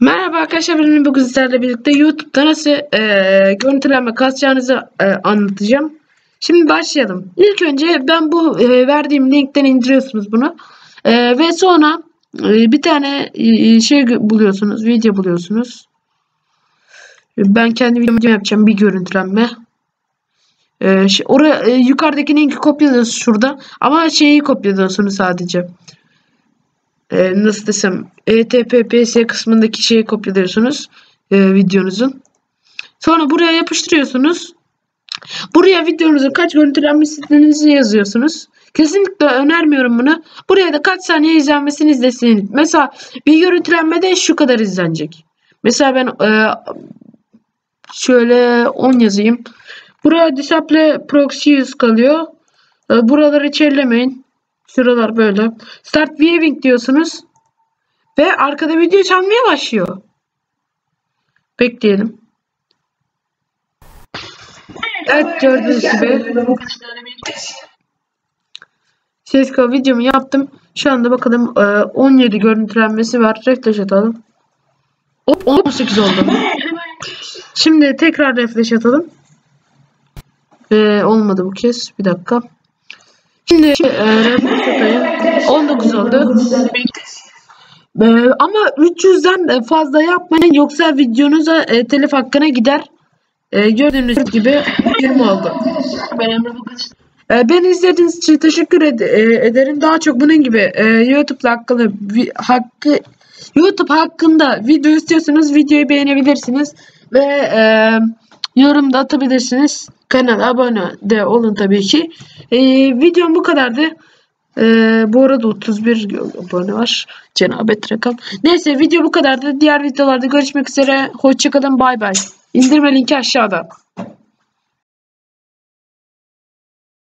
Merhaba arkadaşlar benim bugün sizlerle birlikte YouTube'da nasıl eee görüntülenme kasacağınızı eee, anlatacağım. Şimdi başlayalım. İlk önce ben bu eee, verdiğim linkten indiriyorsunuz bunu. Eee, ve sonra eee, bir tane eee, şey buluyorsunuz, video buluyorsunuz. Ben kendi videomu yapacağım bir görüntülenme. Eee şey, oraya eee, yukarıdaki linki kopyalıyorsunuz şurada ama şeyi kopyalıyorsunuz sadece e, nasıl desem HTTPS kısmındaki şeyi kopyalıyorsunuz e, videonuzun. Sonra buraya yapıştırıyorsunuz. Buraya videonuzun kaç görüntülenmesini yazıyorsunuz. Kesinlikle önermiyorum bunu. Buraya da kaç saniye izlenmesini izlesin. Mesela bir görüntülenmede şu kadar izlenecek. Mesela ben e, şöyle 10 yazayım. Buraya disable proxy use kalıyor. E, buraları içerilemeyin. Şuralar böyle. Start viewing diyorsunuz. Ve arkada video çalmaya başlıyor. Bekleyelim. Evet gördüğünüz gibi. CSGO videomu yaptım. Şu anda bakalım e, 17 görüntülenmesi var. Refresh atalım. Hop 18 oldu. Şimdi tekrar refresh atalım. E, olmadı bu kez. Bir dakika. Şimdi e, refresh atayım. 19 oldu. Ee, ama 300'den fazla yapmayın yoksa videonuza e, telif hakkına gider. E, gördüğünüz gibi 20 oldu. E, beni izlediğiniz için teşekkür ed- e, ederim. Daha çok bunun gibi e, YouTube hakkında vi- hakkı YouTube hakkında video istiyorsanız videoyu beğenebilirsiniz ve e, yorum atabilirsiniz. Kanala abone de olun tabii ki. E, videom bu kadardı. Ee, bu arada 31 abone var. Cenabet rakam. Neyse video bu kadardı. Diğer videolarda görüşmek üzere. Hoşçakalın. Bay bay. İndirme linki aşağıda.